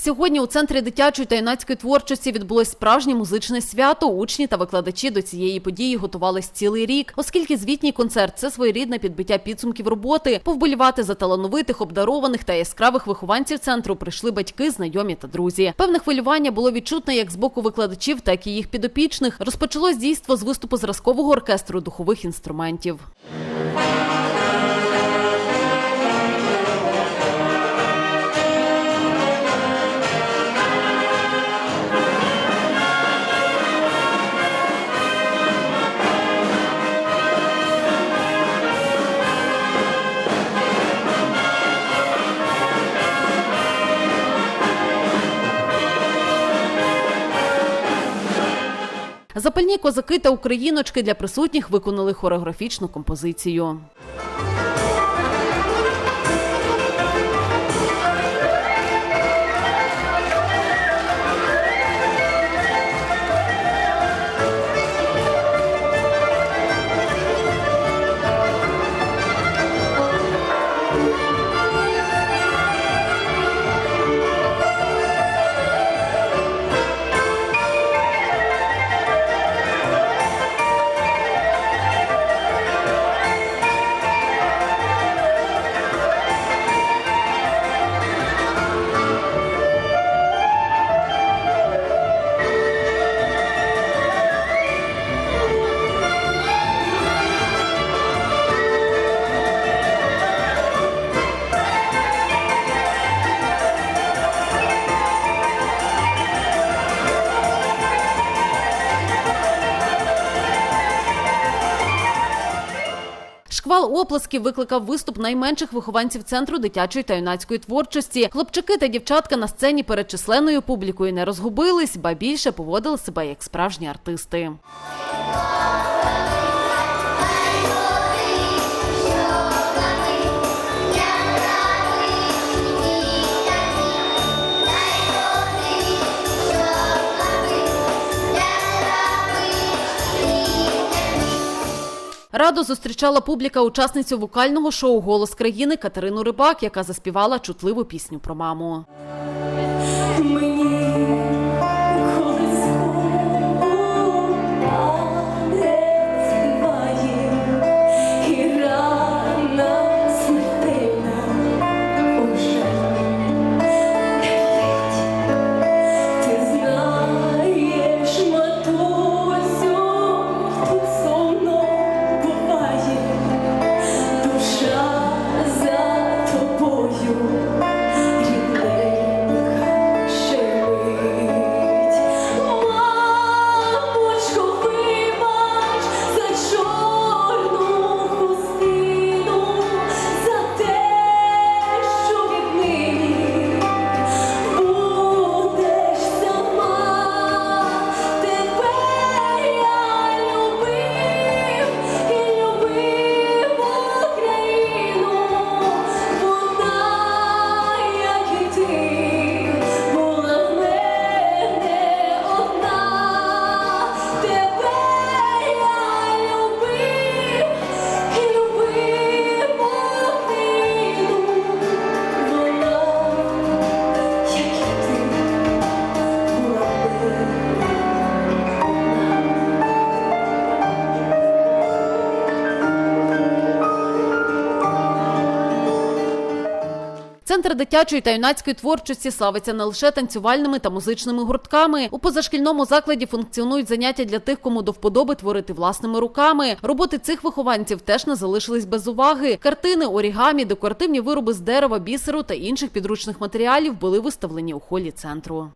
Сьогодні у центрі дитячої та юнацької творчості відбулось справжнє музичне свято. Учні та викладачі до цієї події готувались цілий рік, оскільки звітній концерт це своєрідне підбиття підсумків роботи. Повболівати за талановитих, обдарованих та яскравих вихованців центру прийшли батьки, знайомі та друзі. Певне хвилювання було відчутне як з боку викладачів, так і їх підопічних. Розпочалось дійство з виступу зразкового оркестру духових інструментів. Запальні козаки та україночки для присутніх виконали хореографічну композицію. Шквал оплесків викликав виступ найменших вихованців центру дитячої та юнацької творчості. Хлопчики та дівчатка на сцені перед численною публікою не розгубились, ба більше поводили себе як справжні артисти. Радо зустрічала публіка учасницю вокального шоу Голос країни Катерину Рибак, яка заспівала чутливу пісню про маму. Центр дитячої та юнацької творчості славиться не лише танцювальними та музичними гуртками. У позашкільному закладі функціонують заняття для тих, кому до вподоби творити власними руками. Роботи цих вихованців теж не залишились без уваги. Картини, орігамі, декоративні вироби з дерева, бісеру та інших підручних матеріалів були виставлені у холі центру.